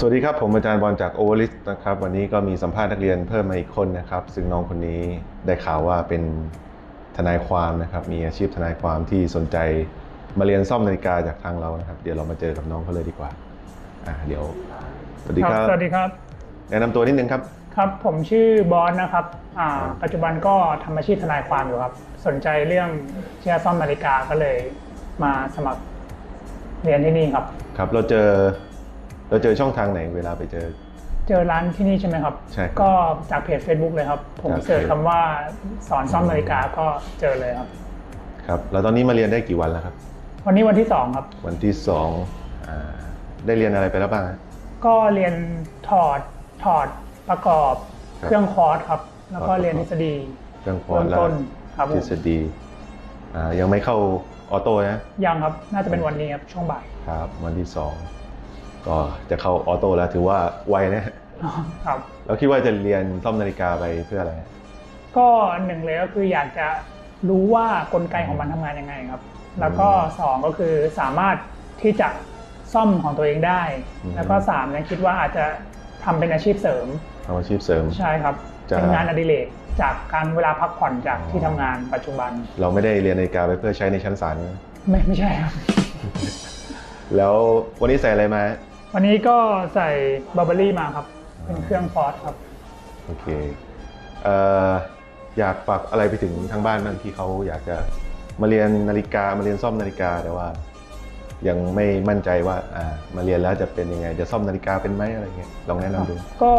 สวัสดีครับ ผมอาจารย์บอลจากโอเวอร์ลิสนะครับ วันนี้ก็มีสัมภาษณ์นักเรียนเพิ่มมาอีกคนนะครับ ซึ่งน้องคนนี้ได้ข่าวว่าเป็นทนายความนะครับ มีอาชีพทนายความที่สนใจมาเรียนซ่อมนาฬิกาจากทางเรานะครับ เดี๋ยวเรามาเจอกับน้องเขาเลยดีกว่าอ่าเดี๋ยว สวัสดีครับ สวัสดีครับ แนะนำตัวนิดนึงครับ ครับผมชื่อบอสนะครับอ่าปัจจุบันก็ทำอาชีพทนายความอยู่ครับ สนใจเรื่องเชื่อซ่อมนาฬิกาก็เลยมาสมัครเรียนที่นี่ครับ ครับ เราเจอ เราเจอช่องทางไหนเวลาไปเจอ เจอร้านที่นี่ใช่ไหมครับ ใช่ครับก็จากเพจ Facebook เลยครับ ผมจากเพจเสิร์ชคำว่าสอนซ่อมนาฬิกาก็เจอเลยครับครับแล้วตอนนี้มาเรียนได้กี่วันแล้วครับ วันนี้วันที่สองครับ วันที่สองอ่าได้เรียนอะไรไปแล้วบ้างฮะก็เรียนถอดถอดประกอบครับเครื่องคอร์สครับ แล้วก็ถอดประกอบเรียนทฤษฎีเรื่องพอร์ตเบื้องแล้วต้นครับผมทฤษฎีอ่ายังไม่เข้าออโต้นะยังครับ น่าจะเป็นวันนี้ครับช่วงบ่ายครับ วันที่สอง ก็จะเข้าออโต้แล้วถือว่าไวนะครับเราคิดว่าจะเรียนซ่อมนาฬิกาไปเพื่ออะไร ก็หนึ่งเลยก็คืออยากจะรู้ว่ากลไกของมันทำงานยังไงครับ แล้วก็สองก็คือสามารถที่จะซ่อมของตัวเองได้อืมแล้วก็สามเนี่ยคิดว่าอาจจะทำเป็นอาชีพเสริมทำอาชีพเสริมใช่ครับจะเป็นงานอดิเรกจากการเวลาพักผ่อนจากอ๋อที่ทำงานปัจจุบัน เราไม่ได้เรียนนาฬิกาไปเพื่อใช้ในชั้นศาลนะไม่ไม่ใช่ครับ แล้ววันนี้ใส่อะไรมา วันนี้ก็ใส่บาร์เบอรี่มาครับ เป็นเครื่องฟอร์สครับ โอเคเอ่ออยากฝากอะไรไปถึงทางบ้านบ้างที่เขาอยากจะมาเรียนนาฬิกามาเรียนซ่อมนาฬิกาแต่ว่า ยังไม่มั่นใจว่าอ่ามาเรียนแล้วจะเป็นยังไง จะซ่อมนาฬิกาเป็นไหมอะไรเงี้ยลองแนะนำดู ก็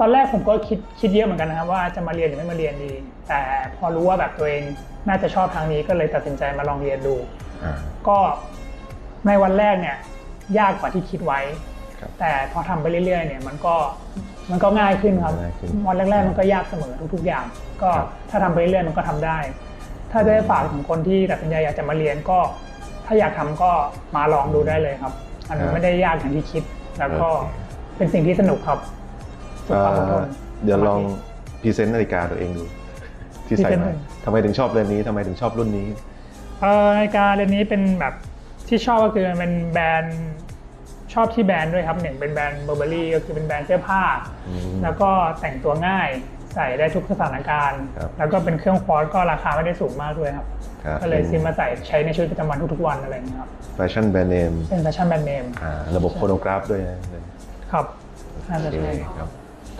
ตอนแรกผมก็คิดคิดเยอะเหมือนกันนะครับว่าจะมาเรียนหรือไม่มาเรียนดี แต่พอรู้ว่าแบบตัวเองน่าจะชอบทางนี้ก็เลยตัดสินใจมาลองเรียนดู อ่า ก็ในวันแรกเนี่ย ยากกว่าที่คิดไว้ ครับ แต่พอทำไปเรื่อยๆเนี่ยมันก็มันก็ง่ายขึ้นครับง่ายขึ้นวันแรกๆมันก็ยากเสมอทุกๆอย่าง ก็ครับ ถ้าทำไปเรื่อยๆมันก็ทำได้ ถ้าจะได้ฝากถึงคนที่ตัดสินใจอยากจะมาเรียนก็ ถ้าอยากทำก็มาลองดูได้เลยครับ อันนี้ไม่ได้ยากอย่างที่คิด แล้วก็โอเค เป็นสิ่งที่สนุกครับฝึกความอดทนเอ่อเดี๋ยวลองพรีเซนต์นาฬิกาตัวเองดู ที่ใส่พรีเซนต์มาเลย ทำไมถึงชอบเรือนนี้ทำไมถึงชอบรุ่นนี้ เอ่อนาฬิกาเรือนนี้เป็นแบบที่ชอบก็คือมันเป็นแบรนด์ ชอบที่แบรนด์ด้วยครับหนึ่งเป็นแบรนด์เบอร์เบอรี่ก็คือเป็นแบรนด์เสื้อผ้าอืมแล้วก็แต่งตัวง่ายใส่ได้ทุกสถานการณ์ ครับแล้วก็เป็นเครื่องฟอสก็ราคาไม่ได้สูงมากด้วยครับ ครับ ก็เลยซื้อมาใส่ใช้ในชีวิตประจำวันทุกๆวันอะไรอย่างเงี้ยครับแฟชั่นแบรนด์เนมเป็นแฟชั่นแบรนด์เนมระบบโครโนกราฟด้วยนะ ครับน่าจะโอเคใช่ครับ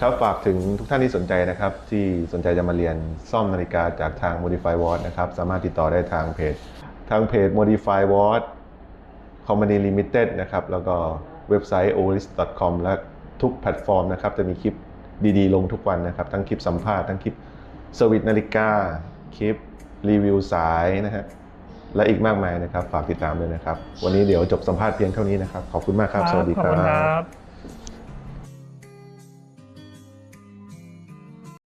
ครับฝากถึงทุกท่านที่สนใจนะครับ ที่สนใจจะมาเรียนซ่อมนาฬิกาจากทาง Modify Watch นะครับ สามารถติดต่อได้ทางเพจ ทางเพจ Modify Watch Company Limited นะครับ แล้วก็เว็บไซต์ o l i s c o m และทุกแพลตฟอร์มนะครับ จะมีคลิปดีๆ ลงทุกวันนะครับ ทั้งคลิปสัมภาษณ์ ทั้งคลิปเซอร์วิสนาฬิกา คลิปรีวิวสายนะฮะ และอีกมากมายนะครับ ฝากติดตามด้วยนะครับ วันนี้เดี๋ยวจบสัมภาษณ์เพียงเท่านี้นะครับ ขอบคุณมากครับ สวัสดีครับ